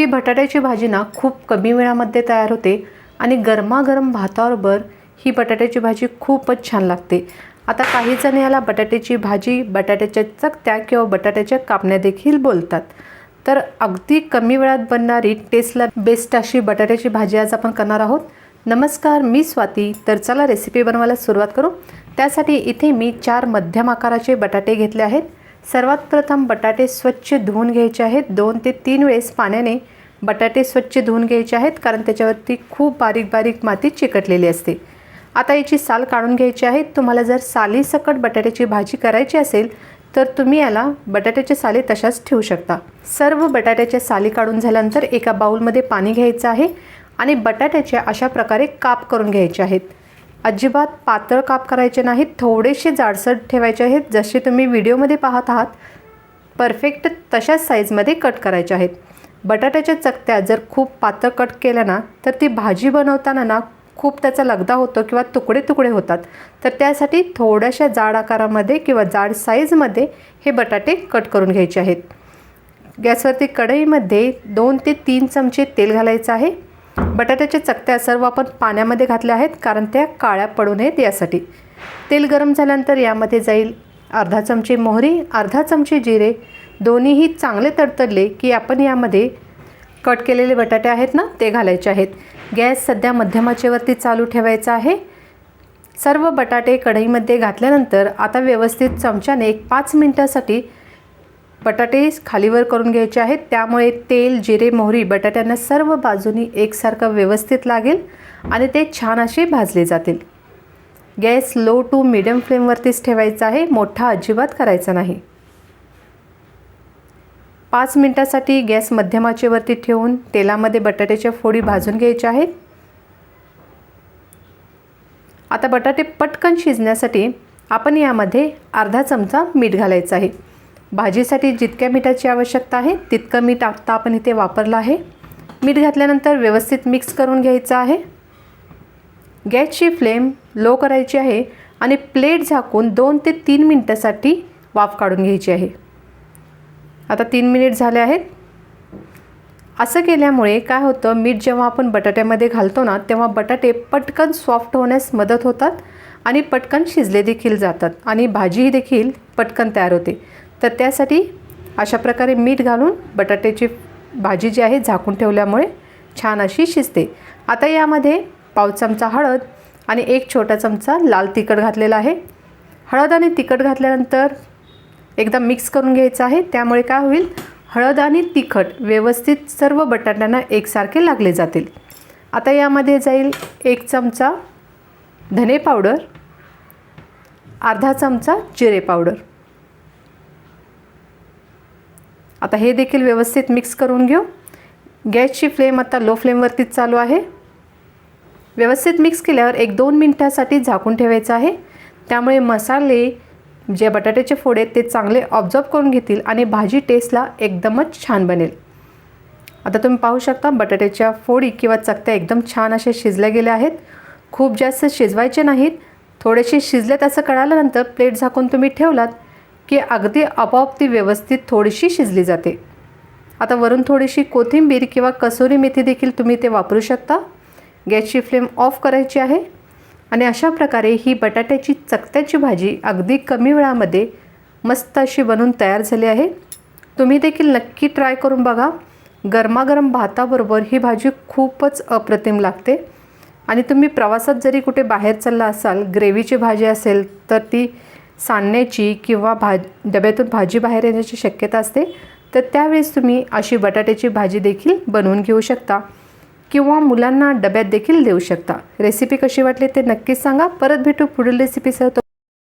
ही बटाट्याची भाजी ना खूप कमी वेळामध्ये तयार होते आणि गरमागरम भाताबरोबर ही बटाट्याची भाजी खूपच छान लागते. आता काही जण याला बटाट्याची भाजी बटाट्याच्या चकत्या किंवा बटाट्याच्या कापण्या देखील बोलतात. तर अगदी कमी वेळात बनणारी टेस्टला बेस्ट अशी बटाट्याची भाजी आज आपण करणार आहोत. नमस्कार मी स्वाती. तर चला रेसिपी बनवायला सुरुवात करू. त्यासाठी इथे मी चार मध्यम आकाराचे बटाटे घेतले आहेत. सर्वात प्रथम बटाटे स्वच्छ धुवून घ्यायचे आहेत. दोन ते तीन वेळेस पाण्याने बटाटे स्वच्छ धुवून घ्यायचे आहेत कारण त्याच्यावरती खूप बारीक बारीक माती चिकटलेली असते. आता याची साल काढून घ्यायची आहे. तुम्हाला जर सालीसकट बटाट्याची भाजी करायची असेल तर तुम्ही याला बटाट्याच्या साली तशाच ठेवू शकता. सर्व बटाट्याच्या साली काढून झाल्यानंतर एका बाऊलमध्ये पाणी घ्यायचं आहे आणि बटाट्याचे अशा प्रकारे काप करून घ्यायचे आहेत. अजिबात पातळ काप करायचे नाहीत थोडेसे जाडसर ठेवायचे आहेत जसे तुम्ही व्हिडिओमध्ये पाहत आहात. परफेक्ट तशाच साईजमध्ये कट करायचे आहेत. बटाट्याच्या चकत्या जर खूप पातळ कट केल्या ना तर ती भाजी बनवताना ना खूप त्याचा लगदा होतो किंवा तुकडे तुकडे होतात. तर त्यासाठी थोड्याशा जाड आकारामध्ये किंवा जाड साईजमध्ये हे बटाटे कट करून घ्यायचे आहेत. गॅसवरती कढईमध्ये दोन ते तीन चमचे तेल घालायचं आहे. बटाट्याच्या चकत्या सर्व आपण पाण्यामध्ये घातल्या आहेत कारण त्या काळ्या पडू नयेत यासाठी. तेल गरम झाल्यानंतर यामध्ये जाईल अर्धा चमचे मोहरी अर्धा चमचे जिरे दोन्हीही चांगले तडतडले की आपण यामध्ये कट केलेले बटाटे आहेत ना ते घालायचे आहेत. गॅस सध्या मध्यमाचेवरती चालू ठेवायचा आहे. सर्व बटाटे कढईमध्ये घातल्यानंतर आता व्यवस्थित चमच्याने एक पाच मिनटासाठी बटाटे खालीवर करून घ्यायचे आहेत. त्यामुळे तेल जिरे मोहरी बटाट्यांना सर्व बाजूनी एकसारखं व्यवस्थित लागेल आणि ते छान असे भाजले जातील. गॅस लो टू मिडियम फ्लेमवरतीच ठेवायचा आहे. मोठा अजिबात करायचा नाही. पाच मिनटासाठी गॅस मध्यमाचेवरती ठेवून तेलामध्ये बटाट्याच्या फोडी भाजून घ्यायच्या आहेत. आता बटाटे पटकन शिजण्यासाठी आपण यामध्ये अर्धा चमचा मीठ घालायचं आहे. भाजीसाठी जितक्या मिठाची आवश्यकता आहे तितकं मीठ आत्ता आपण इथे वापरलं आहे. मीठ घातल्यानंतर व्यवस्थित मिक्स करून घ्यायचं आहे. गॅसची फ्लेम लो करायची आहे आणि प्लेट झाकून दोन ते तीन मिनटासाठी वाफ काढून घ्यायची आहे. आता तीन मिनिट झाले आहेत. असं केल्यामुळे काय होतं मीठ जेव्हा आपण बटाट्यामध्ये घालतो ना तेव्हा बटाटे पटकन सॉफ्ट होण्यास मदत होतात आणि पटकन शिजले देखील जातात आणि भाजीही देखील पटकन तयार होते. तर त्यासाठी अशा प्रकारे मीठ घालून बटाट्याची भाजी जी आहे झाकून ठेवल्यामुळे छान अशी शिजते. आता यामध्ये पाव चमचा हळद आणि एक छोटा चमचा लाल तिखट घातलेला आहे. हळद आणि तिखट घातल्यानंतर एकदा मिक्स करून घ्यायचं आहे. त्यामुळे काय होईल? हळद आणि तिखट व्यवस्थित सर्व बटाट्यांना एकसारखे लागले जातील. आता यामध्ये जाईल एक चमचा धने पावडर अर्धा चमचा जिरे पावडर. आता हे देखील व्यवस्थित मिक्स करून घेऊ. गॅसची फ्लेम आता लो फ्लेमवरतीच चालू आहे. व्यवस्थित मिक्स केल्यावर एक दोन मिनटासाठी झाकून ठेवायचं आहे. त्यामुळे मसाले जे बटाट्याचे फोडे ते चांगले ऑब्झर्व करून घेतील आणि भाजी टेस्टला एकदमच छान बनेल. आता तुम्ही पाहू शकता बटाट्याच्या फोडी किंवा चकत्या एकदम छान अशा शिजल्या गेल्या आहेत. खूप जास्त शिजवायचे नाहीत. थोडेसे शिजलेत असं कळाल्यानंतर प्लेट झाकून तुम्ही ठेवलात. की अगदी आपोआप ती व्यवस्थित थोडीशी शिजली जाते. आता वरून थोडीशी कोथिंबीर किंवा कसुरी मेथी देखील तुम्ही ते वापरू शकता. गॅसची फ्लेम ऑफ करायची आहे आणि अशा प्रकारे ही बटाट्याची चकत्याची भाजी अगदी कमी वेळामध्ये मस्त अशी बनून तयार झाली आहे. तुम्ही देखील नक्की ट्राय करून बघा. गरमागरम भाताबरोबर ही भाजी खूपच अप्रतिम लागते. आणि तुम्ही प्रवासात जरी कुठे बाहेर चालला असाल ग्रेव्हीची भाजी असेल तर ती सांडण्याची किंवा भा डब्यातून भाजी बाहेर येण्याची शक्यता असते तर त्यावेळेस तुम्ही अशी बटाट्याची भाजी देखील बनवून घेऊ शकता किंवा मुलांना डब्यात देखील देऊ शकता. रेसिपी कशी वाटली ते नक्कीच सांगा. परत भेटू पुढील रेसिपीसह तो